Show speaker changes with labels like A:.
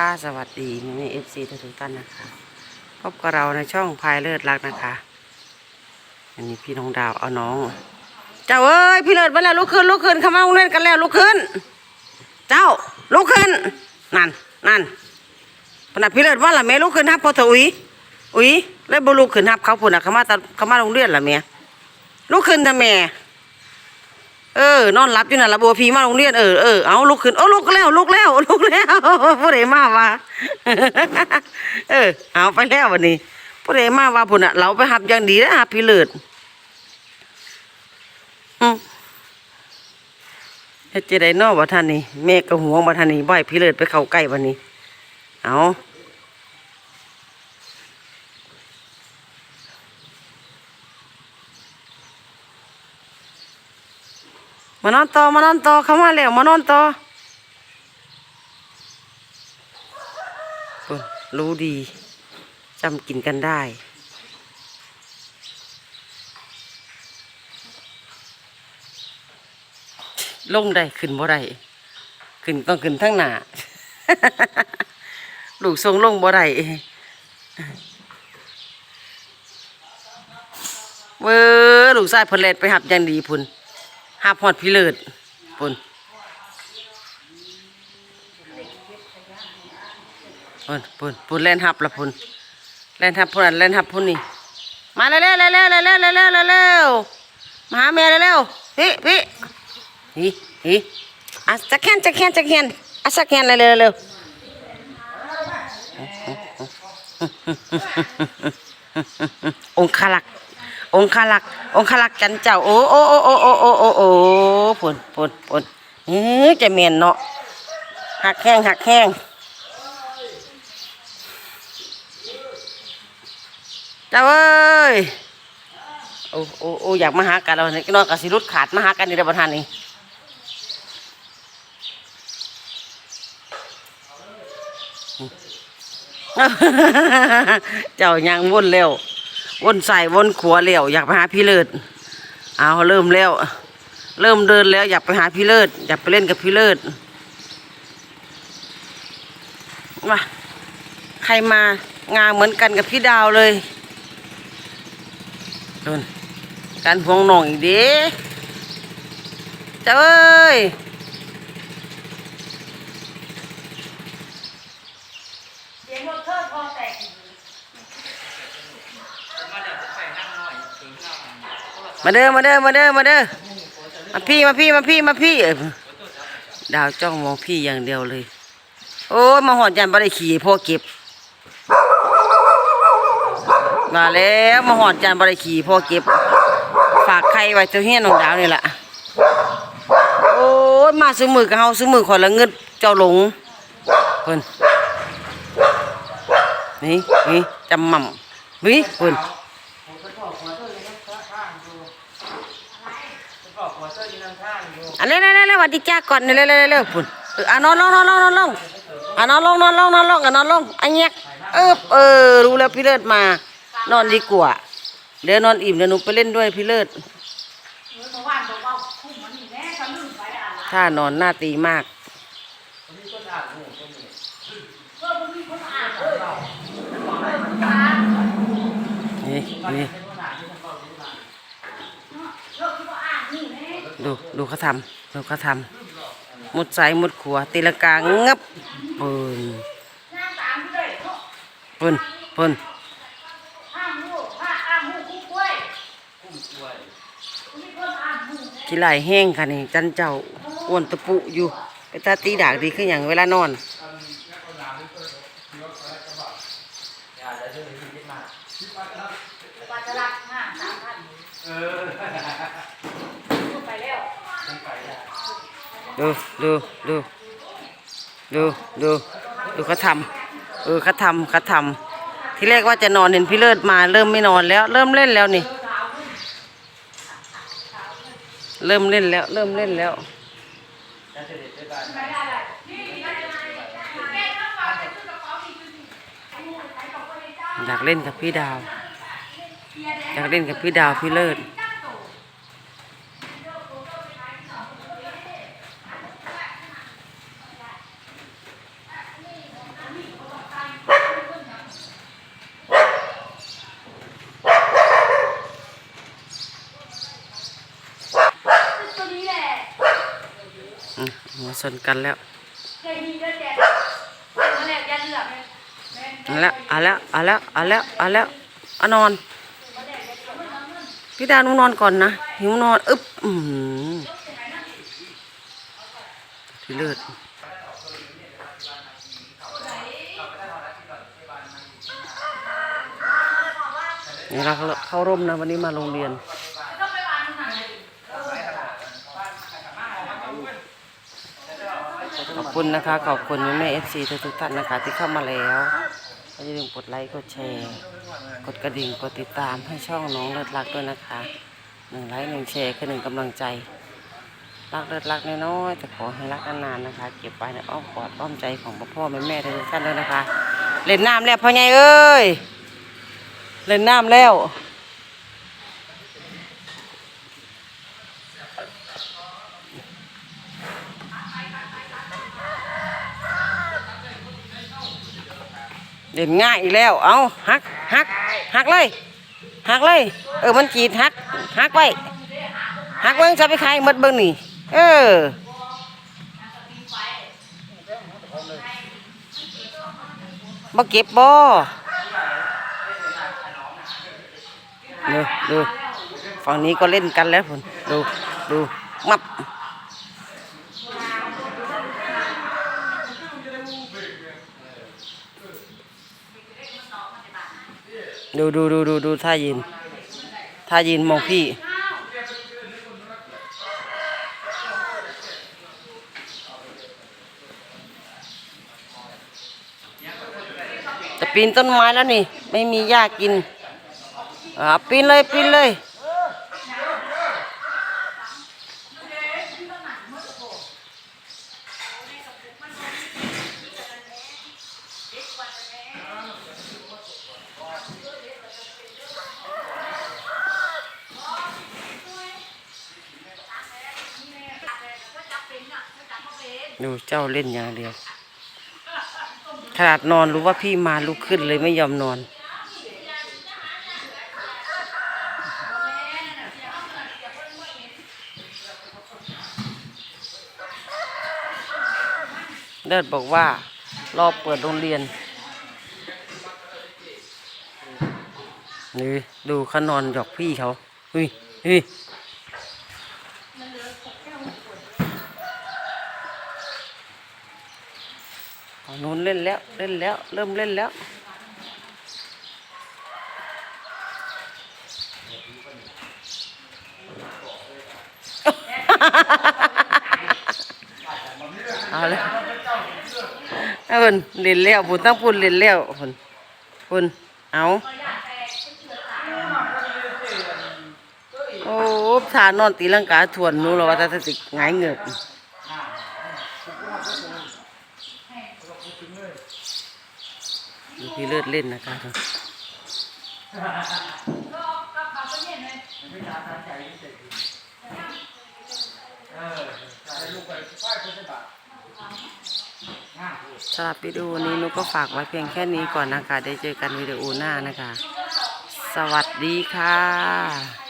A: ค่ะสวัสดีนี่เอฟซีทุกท่านนะคะ พบกับเราในช่องพายเลิศรักนะคะ อันนี้พี่น้องดาวเอาน้อง เจ้าเอ้ยพี่เลิศมาแล้วลุกขึ้นลุกขึ้นเข้ามาโรงเล่นกันแล้วลุกขึ้น เจ้าลุกขึ้นนั่นนั่นพนักพี่เลิศว่าละแม่ลุกขึ้นทับพอเถอะอุ๋ยอุ๋ยแล้วบุลุกขึ้นทับเขาพุ่นอะเขามาตะเขามาโรงเรียนละแม่ลุกขึ้นทำแม่ เออนอนหลับอยู่น่ะละบัวพีมาโรงเรียนเออเออเอาลุกขึ้นโอ้ลุกแล้วลุกแล้วลุกแล้วผู้ใดมาว่าเออเอาไปแล้ววันนี้ผู้ใดมาว่าพุ่นอะ เราไปหับอย่างดีนะหับพี่เลิศอืมเฮ็ดจะได้นอบ่ท่านนี่แม่ก็ห่วงบ่ท่านนี่บ่ให้พี่เลิศไปเข้าใกล้วันนี้ เอา มานอนต่อมานอนต่อเข้ามาแล้วมานอนต่อรู้ดีจำกินกันได้ลงได้ขึ้นบ่ได้ขึ้นต้องขึ้นทั้งหน้าลูกทรงลงบ่ได้เว้อลูกชายเพิ่นแลดไปหับย่างดีพุ่น หับฮอดพี่เลิศพุ่นพุ่นพุ่นพุ่นแล่นหับละพุ่นแล่นหับพุ่นนั่นแล่นหับพุ่นนี่มาเร็วเร็วเร็วเร็วเร็วเร็วเร็วมาหาแม่เร็วพี่พี่ฮีฮีอะจะแคนจะแคนจะแคนอะจะแคนเร็วเร็วเร็วองคาลักษ์ องคาลักองคาลักษ์จันเจ้า โอ้โอ้โอ้โอ้โอ้โอ้โอ้โอ้ปนปนปนเฮ้ยจะเมียนเนาะหักแข้งหักแข้งเจ้าเอ้ยโอ้โอ้โอ้อยากมาหากันเราเนี่ยนอนกับสิรุดขาดมาหากันนี่ได้ประทานนี่เจ้ายังวนเร็ว วนใส่วนขัวเร็วอยากไปหาพี่เลิศเอาเริ่มแล้ว เริ่มเดินแล้วอยากไปหาพี่เลิศอยากไปเล่นกับพี่เลิศมาใครมางาเหมือนกันกับพี่ดาวเลยโดนการพวงหน่องอีกเด้เจ้าเอ้ย มาเด้อมาเด้อมาเด้อมาเด้อมาพี่มาพี่มาพี่มาพี่ดาวจ้องมองพี่อย่างเดียวเลย โอ้มาหอดยันบ่ได้ขี่พ่อเก็บ มาแล้วมาหอดยันบ่ได้ขี่พ่อเก็บ ฝากใครไว้เจ้าเฮียน้องดาวนี่แหละโอ้มาซื้อมือกับเฮาซื้อมือขอละเงินเจ้าหลงเพิ่นนี่นี่จำมั่มวิเพิ่น อันเร็วเร็วเร็วเร็วสวัสดีจ้าก่อนเร็วเร็วเร็วปุ่นอะนอนลงนอนลงนอนลงอะนอนลงนอนลงนอนลงอะนอนลงอันเนี้ยเออเออรู้แล้วพี่เลิศมา นอนดีกว่าเดี๋ยวนอนอิ่มเดี๋ยวหนูไปเล่นด้วยพี่เลิศถ้านอนหน้าตีมากนี่นี่ ดูดูเขาทำดูเขาทำมุดใส่มุดขัวตีละกางับปืนปืนปืนขี้ไหลแห้งค่ะนี่จันเจ้าอ้วนตะปุอยู่ไปตาตีดากดีขึ้นอหย่างเวลานอน
B: ปัจจลักห้าสามพันพูดไปแล้ว
A: ดูดูดูดูดูดูเขาทำเออเขาทำเขาทำที่แรกว่าจะนอนเห็นพี่เลิศมาเริ่มไม่นอนแล้ว เริ่มเล่นแล้วนี่ เริ่มเล่นแล้ว เริ่มเล่นแล้วอยากเล่นกับพี่ดาว อยากเล่นกับพี่ดาวพี่เลิศ สนกันแล้ว
B: เคยมีเลือดแดงเมื่อแรกยันเหลือกแม่
A: เอาแล้วเอาแล้วเอาแล้วเอาแล้วเอาแล้วเอานอน พี่ดาหนูนอนก่อนนะ หิวนอนอึ๊บอือหือพี่เลิศนี่เราเข้าร่มนะวันนี้มาโรงเรียน ขอบคุณนะคะ ขอบคุณแม่เอฟซีทุกท่านนะคะ ที่เข้ามาแล้วอย่าลืมกดไลค์กดแชร์ กดกระดิ่งกดติดตามให้ช่องน้องเลิศรักด้วยนะคะหนึ่งไลค์หนึ่งแชร์คือหนึ่งกำลังใจรักเลิศรักน้อยๆแต่ขอให้รักนานๆนะคะ เก็บไว้ในอ้อมกอดอ้อมใจของพ่อพ่อแม่แม่ทุกท่านด้วยนะคะ เล่นน้ำแล้วพ่อใหญ่เอ้ยเล่นน้ำแล้ว เด่นง่ายอีกแล้ว เอาหักหักหักเลยหักเลย เออมันจีดหักหักไว้หักไว้จะไปขายมดเบิ่งนี่เออบ่เก็บบ่ดูดูฝั่งนี้ก็เล่นกันแล้วพุ่นดูดูมับ ดูดูดูดูดูท่ายืนท่ายืนมองพี่ จะปีนต้นไม้แล้วนี่ ไม่มีหญ้ากินอ่าปีนเลยปีนเลย ดูเจ้าเล่นอย่างเดียว ขนาดนอนรู้ว่าพี่มาลุกขึ้นเลยไม่ยอมนอนเลิศบอกว่า รอเปิดโรงเรียนนี่ดูเขานอนหยอกพี่เขาเฮ้ยเฮ้ย นู้นเล่นแล้วเล่นแล้ว เริ่มเล่นแล้วเอาเลยเอาพุ่นเล่นแล้วพุ่นตั้งพุ่นเล่นแล้วพุ่นพุ่นเอาโอ้ทานอนตีลังกาทวนนู้เราว่าจะติหงายเงือบ พี่เลิศเล่นนะคะสำหรับวิดีโอนี้นุก็ฝากไว้เพียงแค่นี้ก่อนนะคะ ได้เจอกันวิดีโอหน้านะคะ สวัสดีค่ะ